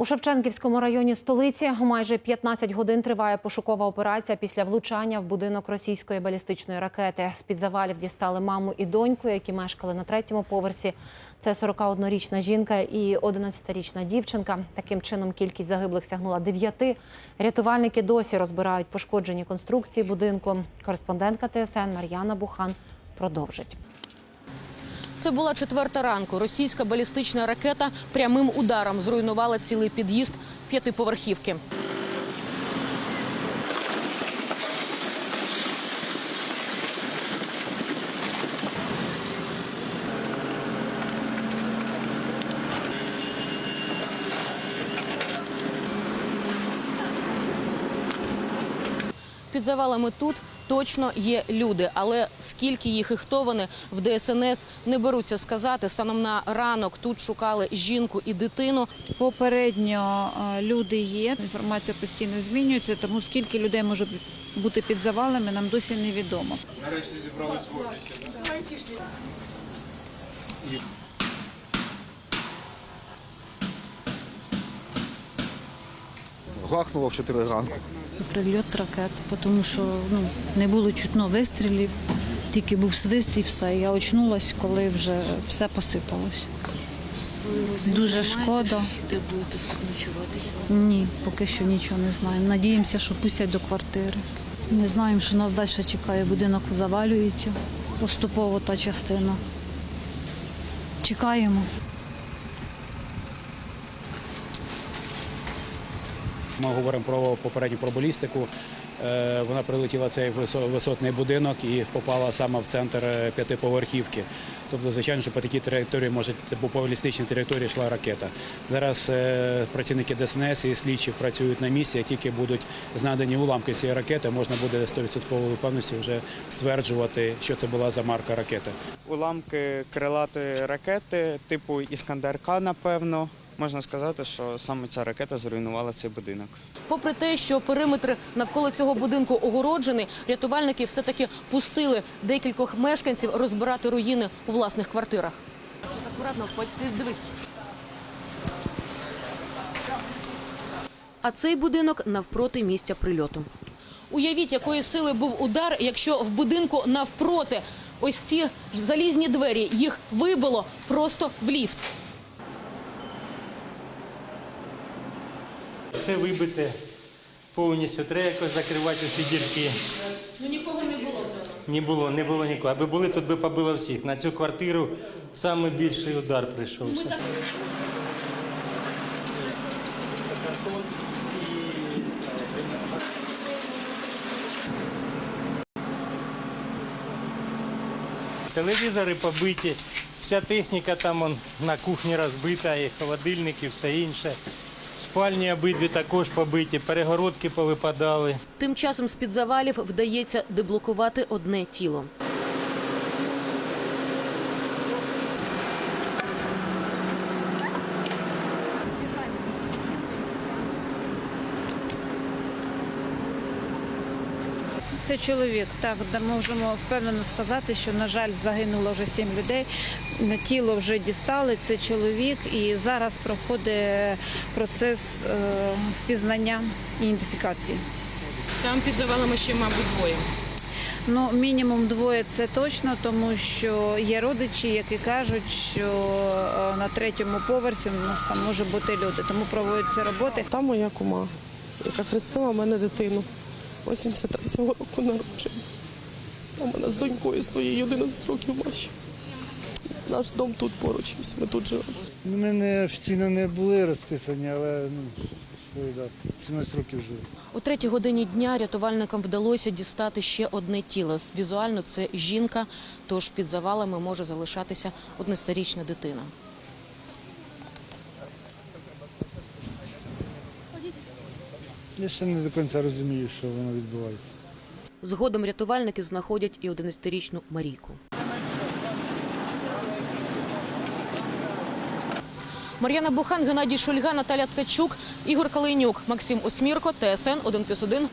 У Шевченківському районі столиці майже 15 годин триває пошукова операція після влучання в будинок російської балістичної ракети. З під завалів дістали маму і доньку, які мешкали на третьому поверсі. Це 41-річна жінка і 11-річна дівчинка. Таким чином кількість загиблих сягнула дев'яти. Рятувальники досі розбирають пошкоджені конструкції будинку. Кореспондентка ТСН Мар'яна Бухан продовжить. Це була четверта ранку. Російська балістична ракета прямим ударом зруйнувала цілий під'їзд п'ятиповерхівки. Під завалами тут точно є люди, але скільки їх і хто вони в ДСНС не беруться сказати. Станом на ранок тут шукали жінку і дитину. Попередньо е, люди є. Інформація постійно змінюється, тому скільки людей може бути під завалами, нам досі невідомо. Нарешті зібрались в офісі. Гахнуло в 4 ранку. Прильот ракет, тому що ну, не було чутно вистрілів, тільки був свист і все. Я очнулась, коли вже все посипалось. Дуже шкода. Де будете ночувати? Ні, поки що нічого не знаємо. Надіємося, що пустять до квартири. Не знаємо, що нас далі чекає. Будинок завалюється поступово та частина. Чекаємо. Ми говоримо про попередню про балістику. Е, Вона прилетіла в цей висотний будинок і попала саме в центр е, п'ятиповерхівки. Тобто, звичайно, що по такій території може по балістичній території йшла ракета. Зараз е, працівники ДСНС і слідчі працюють на місці. Як тільки будуть знадані уламки цієї ракети, можна буде 100% певності вже стверджувати, що це була за марка ракети. уламки крилатої ракети, типу Іскандер-К, напевно. Можна сказати, що саме ця ракета зруйнувала цей будинок. Попри те, що периметр навколо цього будинку огороджений, рятувальники все-таки пустили декількох мешканців розбирати руїни у власних квартирах. Акуратно, дивись. А цей будинок навпроти місця прильоту. Уявіть, якої сили був удар, якщо в будинку навпроти ось ці залізні двері їх вибило просто в ліфт. Все вибите повністю. Треба якось закривати всі дірки. Ну нікого не було вдома. Не було, не було нікого. Аби були, тут би побило всіх. На цю квартиру саме більший удар прийшовся. Телевізори побиті, вся техніка там он, на кухні розбита, і холодильник, і все інше. Спальні обидві також побиті, перегородки повипадали. Тим часом з-під завалів вдається деблокувати одне тіло. Це чоловік. Так, да, можемо впевнено сказати, що, на жаль, загинуло вже сім людей. Тіло вже дістали. Це чоловік, і зараз проходить процес е, впізнання і ідентифікації. Там під завалами ще, мабуть, двоє. Ну, мінімум двоє це точно, тому що є родичі, які кажуть, що е, на третьому поверсі у нас там може бути люди, тому проводяться роботи. Та моя кума, яка хрестила мене дитину 83-го року народження. В мене з донькою своєю 11 років ваші. Наш дом тут поруч, ось ми тут живемо. Ну, Ми не офіційно не були розписані, але ну, дав, 17 років живу. О третій годині дня рятувальникам вдалося дістати ще одне тіло. Візуально це жінка, тож під завалами може залишатися одностарічна дитина. Я ще не до кінця розумію, що воно відбувається. Згодом рятувальники знаходять і 11-річну Марійку. Мар'яна Бухан, Геннадій Шульга, Наталя Ткачук, Ігор Калинюк, Максим Осмірко, ТСН 1+,1,